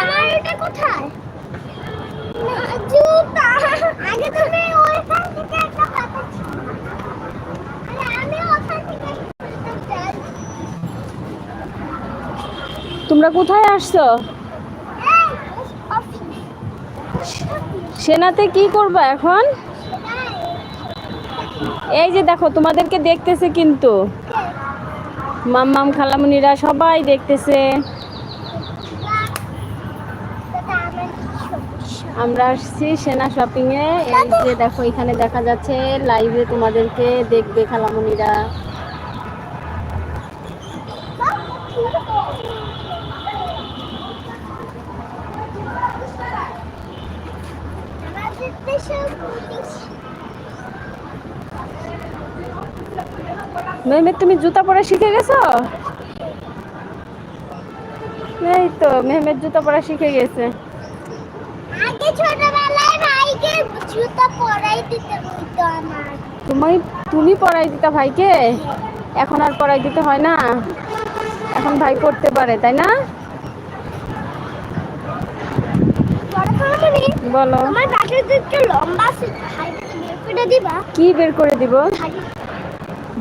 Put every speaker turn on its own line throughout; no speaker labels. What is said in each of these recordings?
আমার এটা কোথায়? জুতা। আগে তুমি ওইখান থেকে একটা পাতা আমি ওখান থেকে
তোমরা কোথায় আসছো? সেনাতে কি করবা এখন? এই যে দেখো, তোমাদেরকে দেখতেছে কিন্তু। মাম্মাম, খালামুনিরা সবাই দেখতেছে। আমরা আসছি সেনা শপিং এ। এই যে দেখো, এখানে দেখা যাচ্ছে লাইভে তোমাদেরকে দেখবে খালামুনিরা। মেহমেদ তুমি জুতা পরা শিখে গেছো? এই তো মেহমেদ জুতা পরা শিখে গেছে।
আগে ছোটবেলায় ভাইকে জুতা পরাই দিতে হইতো আমার।
তুমি তুমি দিতা ভাইকে? এখন আর পড়াই দিতে হয় না। এখন ভাই পড়তে পারে তাই না? বলো।
আমার লম্বা দিবা।
কি বের করে দিব?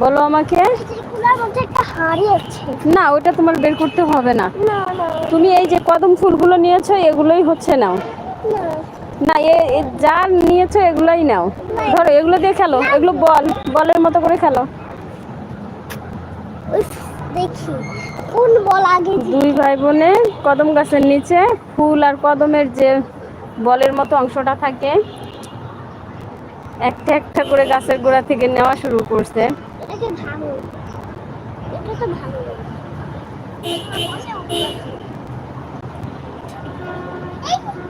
বলো আমাকে। না ওটা তোমার বের করতে হবে না। তুমি এই যে কদম ফুলগুলো নিয়েছো এগুলোই হচ্ছে নাও।
না।
না এ এ যা নিয়েছো এগুলোই নাও। ধরো এগুলো দিয়ে খেলো। এগুলো বল বলের মতো করে খেলো।
দেখি। কোন বল আগে
দুই? ভাই বোনে কদম গাছের নিচে ফুল আর কদমের যে বলের মতো অংশটা থাকে একটা একটা করে গাছের গোড়া থেকে নেওয়া শুরু করছে।
এটাকে ভাঙো এটা তো ভালো।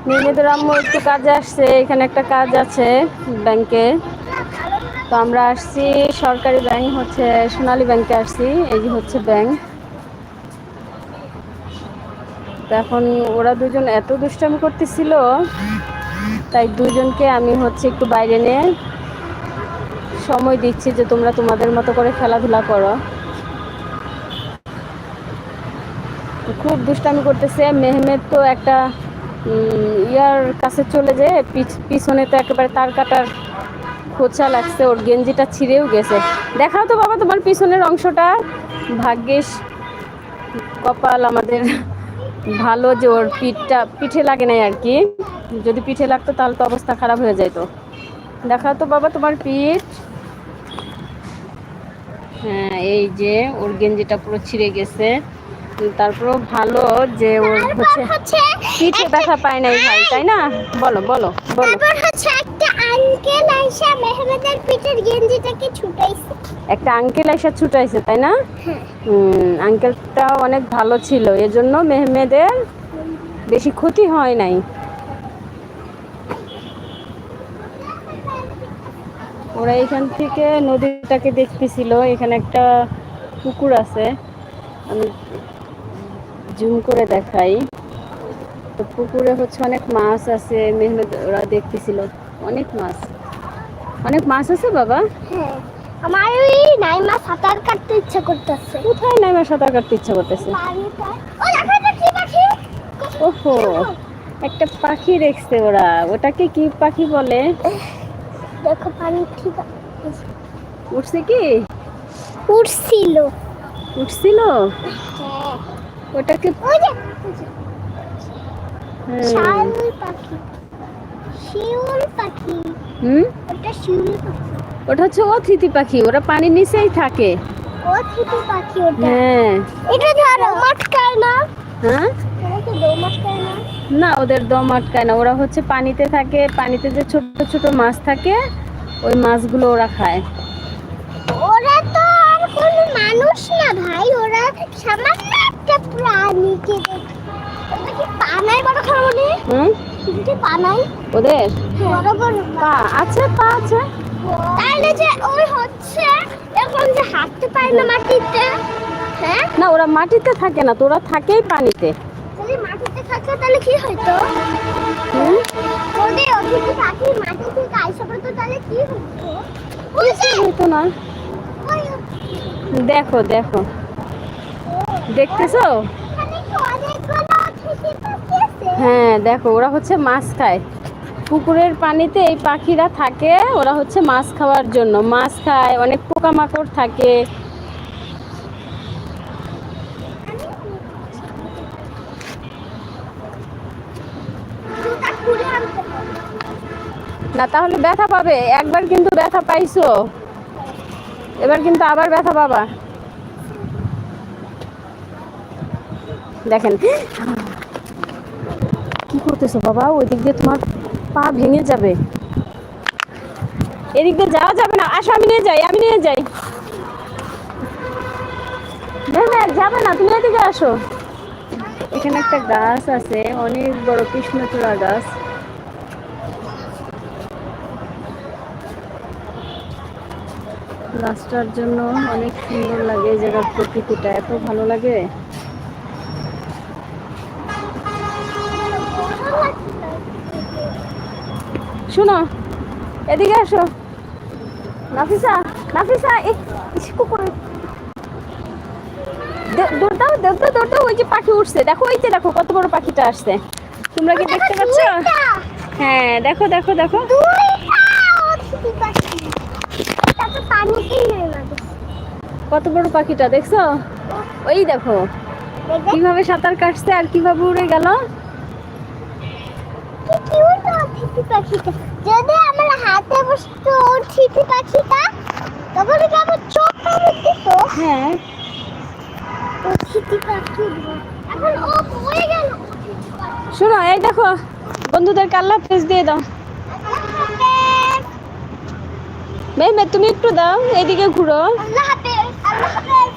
মেয়েদের আম্মু একটু কাজে আসছে, এখানে একটা কাজ আছে ব্যাংকে। তো আমরা আসছি, সরকারি ব্যাংক হচ্ছে, সোনালী ব্যাংকে আসছি, এই যে হচ্ছে ব্যাংক। এখন ওরা দুজন এত দুষ্টামি করতেছিল, তাই দুজনকে আমি হচ্ছে একটু বাইরে নিয়ে সময় দিচ্ছি যে তোমরা তোমাদের মতো করে খেলাধুলা করো। খুব দুষ্টামি করতেছে। মেহমেদ তো একটা ইয়ার কাছে চলে যে পিছ- পিছনে তো একেবারে তার কাটার খোঁচা লাগছে, ওর গেঞ্জিটা ছিঁড়েও গেছে। দেখাও তো বাবা তোমার পিছনের অংশটা। ভাগ্যিস কপাল আমাদের ভালো যে ওর পিঠটা, পিঠে লাগে নাই আর কি। যদি পিঠে লাগতো তাহলে তো অবস্থা খারাপ হয়ে যেত দেখাও তো বাবা তোমার পিঠ। হ্যাঁ এই যে ওর গেঞ্জিটা পুরো ছিঁড়ে গেছে। তারপরেও ভালো যে ওর হচ্ছে পিঠে ব্যথা পায় নাই ভাই তাই না? বলো বলো বলো।
হচ্ছে একটা আঙ্কেল আইসা মেহমেদের পিঠের গেঞ্জিটাকে ছুটাইছে।
একটা আঙ্কেল এসে ছুটাইছে তাই না? হুম আঙ্কেলটা অনেক ভালো ছিল এজন্য মেহমেদের বেশি ক্ষতি হয় নাই। ওরা এখান থেকে নদীটাকে দেখতেছিল। এখানে একটা পুকুর আছে। আমি জুম করে দেখাই। তো পুকুরে হচ্ছে অনেক মাছ আছে মেহমেদ ওরা দেখতেছিল। অনেক মাছ। অনেক মাছ আছে বাবা?
হ্যাঁ। আমার ওই নাইমা সাঁতার কাটতে ইচ্ছা করতেছে।
কোথায় নামে সাঁতার কাটতে ইচ্ছা করতেছে? ওহো একটা পাখি দেখছে ওরা। ওটাকে কি পাখি বলে?
দেখো পানি ঠিক।
উঠছে কি?
উঠছিল।
উঠছিল?
হ্যাঁ।
ওটাকে
ওই যে
হুম,
পাখি। শিউল পাখি।
হুম?
ওটা শিউল পাখি।
ওটা হচ্ছে অতিথি পাখি ওরা পানির নিচেই থাকে।
ছোটো পাখি ওটা।
হ্যাঁ।
এটা ধরো মটকায় না
হ্যাঁ?
না?
ওদের দম আটকায় না। ওরা হচ্ছে পানিতে থাকে পানিতে যে ছোট ছোট মাছ থাকে ওই মাছগুলো ওরা খায়।
ওরা তো আর কোনো মানুষ না ভাই ওরা সামান্য একটা প্রাণীকে কি বড় খাব
হুম?
কি পানায়?
ওদের?
বড় বড়
পা আছে পা আছে।
তাহলে যে ওই হচ্ছে এখন যে হাঁটতে পারে না মাটিতে হ্যাঁ?
না ওরা মাটিতে থাকে না তো ওরা থাকেই পানিতে।
যদি মাটিতে থাকে তাহলে কি হইতো? যদি অতিথি পাখি মাটি থেকে আইসা পড়ে তো তাহলে কি যে
না। দেখো দেখো। দেখতেছো? হ্যাঁ দেখো ওরা হচ্ছে মাছ খায়। পুকুরের পানিতে এই পাখিরা থাকে ওরা হচ্ছে মাছ খাওয়ার জন্য। মাছ খায় অনেক পোকামাকড় থাকে
জুতা খুলে আনতে হবে।
না, তাহলে ব্যথা পাবে। একবার কিন্তু ব্যথা পাইছো। এবার কিন্তু আবার ব্যথা পাবা। দেখেন। কি করতেছো বাবা? ওই দিক দিয়ে তোমার পা ভেঙে যাবে। এদিক দিয়ে যাওয়া যাবে না। আসো, আমি নিয়ে যাই, আমি নিয়ে যাই। মেহমেদ যাবে না, তুমি এদিকে আসো। এখানে একটা গাছ আছে, অনেক বড় কৃষ্ণচূড়া গাছ। গাছটার জন্য অনেক সুন্দর লাগে এই জায়গার প্রকৃতিটা। এত ভালো লাগে। শোনো এদিকে আসো। নাফিসা নাফিসা এই কুকুর। দৌড় দাও দৌড় দাও দৌড় দাও ওই যে পাখি উঠছে। দেখো ওই যে দেখো কত বড় পাখিটা আসছে। তোমরা কি দেখতে পাচ্ছ? হ্যাঁ দেখো দেখো দেখো
দুইটা অতিথি পাখি। তারপর পানিতেই নেমে যাবে।
কত বড় পাখিটা দেখছ? ওই দেখো। কীভাবে সাঁতার কাটছে আর কীভাবে উড়ে গেল?
কি cute অতিথি পাখিটা। যদি আমার হাতে বসতো অতিথি পাখিটা তখন কি আমার চোখ দিত
হ্যাঁ।
অতিথি পাখি এখন ও পড়ে গেল।
শোনো এই দেখো বন্ধুদের কাল্লা পেজ দিয়ে দাও।
হাফেজ।
তুমি একটু দাও এইদিকে ঘুরো।
আল্লাহ হাফেজ। আল্লাহ হাফেজ